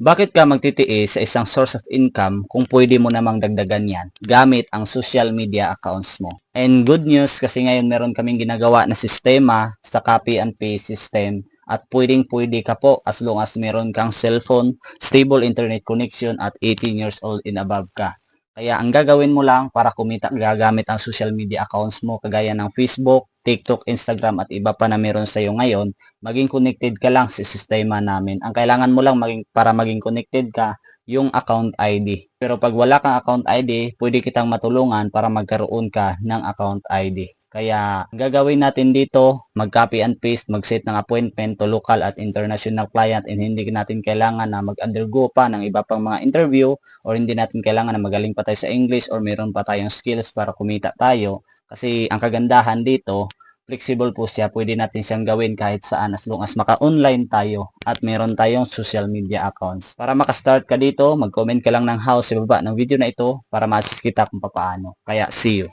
Bakit ka magtitiis sa isang source of income kung pwede mo namang dagdagan yan gamit ang social media accounts mo? And good news kasi ngayon meron kaming ginagawa na sistema sa copy and paste system at pwedeng pwede ka po as long as meron kang cellphone, stable internet connection at 18 years old and above ka. Kaya ang gagawin mo lang para kumita gagamit ang social media accounts mo kagaya ng Facebook, TikTok, Instagram at iba pa na meron sa iyo ngayon, maging connected ka lang sa sistema namin. Ang kailangan mo lang maging, para maging connected ka, yung account ID. Pero pag wala kang account ID, pwede kitang matulungan para magkaroon ka ng account ID. Kaya gagawin natin dito, mag-copy and paste, mag-set ng appointment to local at international client and hindi natin kailangan na mag-undergo pa ng iba pang mga interview or hindi natin kailangan na magaling pa tayo sa English or meron pa tayong skills para kumita tayo. Kasi ang kagandahan dito, flexible po siya. Pwede natin siyang gawin kahit saan as long as maka-online tayo at meron tayong social media accounts. Para makastart ka dito, mag-comment ka lang ng house sa baba ng video na ito para ma-assist kita kung paano. Kaya see you!